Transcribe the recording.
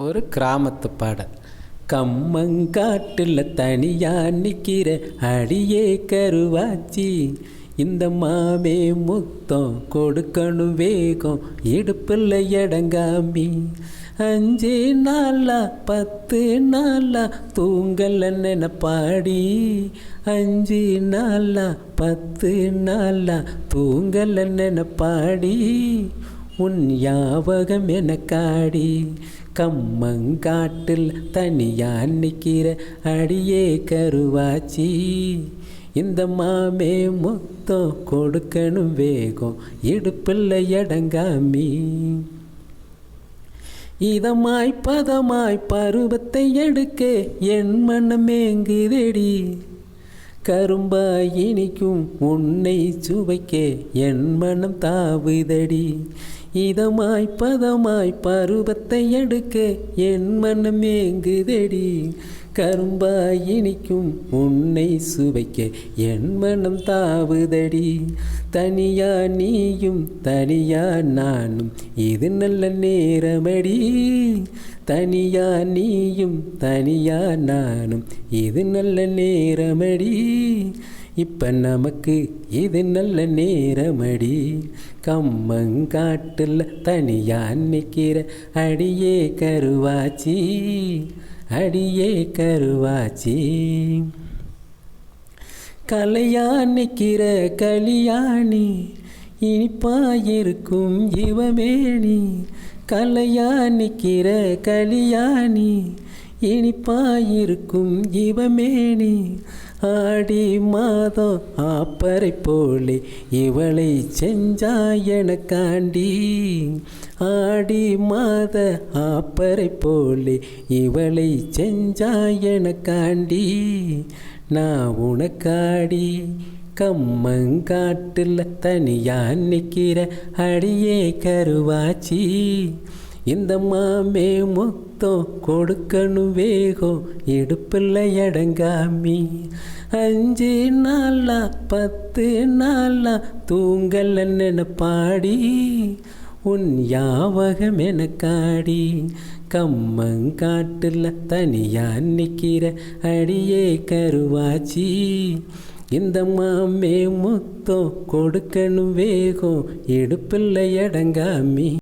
ஒரு கிராமத்து பாடல். கம்மங்காட்டில் தனியா நிற்கிற அடியே கருவாச்சி. இந்த மாமே முத்தம் கொடுக்கணும் வேகம் இடுப்பில் எடங்காமி. அஞ்சு நாளா பத்து நாளா தூங்கல நினைப்பாடி. அஞ்சு நாளா பத்து நாளா தூங்கல நினைப்பாடி. உன் ஞாபகம் என காடி கம்மங்காட்டில் தனியா நிற்கிற அடியே கருவாச்சி. இந்த மாமே மொத்தம் கொடுக்கணும் வேகம் இடுப்பில் எடங்காமி இதமாய் பதமாய் பருவத்தை எடுக்க என் மனமேங்குதடி கரும்பாய் இனிக்கும் உன்னை சுவைக்க என் மனம் தாவுதடி. இதமாய் பதமாய் பருவத்தை எடுக்க என் மனம் ஏங்குதடி. கரும்பாய் இனிக்கும் உன்னை சுவைக்க என் மனம் தாவுதடி. தனியா நீயும் தனியா நானும் இது நல்ல நேரமடி. தனியா நீயும் தனியா நானும் இது நல்ல நேரமடி. இப்போ நமக்கு இது நல்ல நேரமடி. கம்மங்காட்டில் தனியா நிற்கிற அடியே கருவாச்சி. அடியே கருவாச்சி. கலையா நிற்கிற கலியாணி. இனிப்பாயிருக்கும் இவமேணி கலையா நிற்கிற கலியாணி. இனிப்பாயிருக்கும் இவமேனி ஆடி மாதம் ஆப்பரை போலே இவளை செஞ்சாய் எனக்காண்டி ஆடி மாத ஆப்பரை போலே இவளை செஞ்சாய் எனக்காண்டி நான் உனக்காடி கம்மங்காட்டில் தனியா நிற்கிற அடியே கருவாச்சி. இந்த மாமே மொத்தம் கொடுக்கணும் வேகம் இடுப்பில் எடங்காமி அஞ்சு நாளா பத்து நாளா தூங்கல நினைப்பாடி உன் யாவகம் எனக்காடி. கம்மங்காட்டில் தனியா நிற்கிற அடியே கருவாச்சி. இந்த மாமே மொத்தம் கொடுக்கணும் வேகம் இடுப்பில் எடங்காமி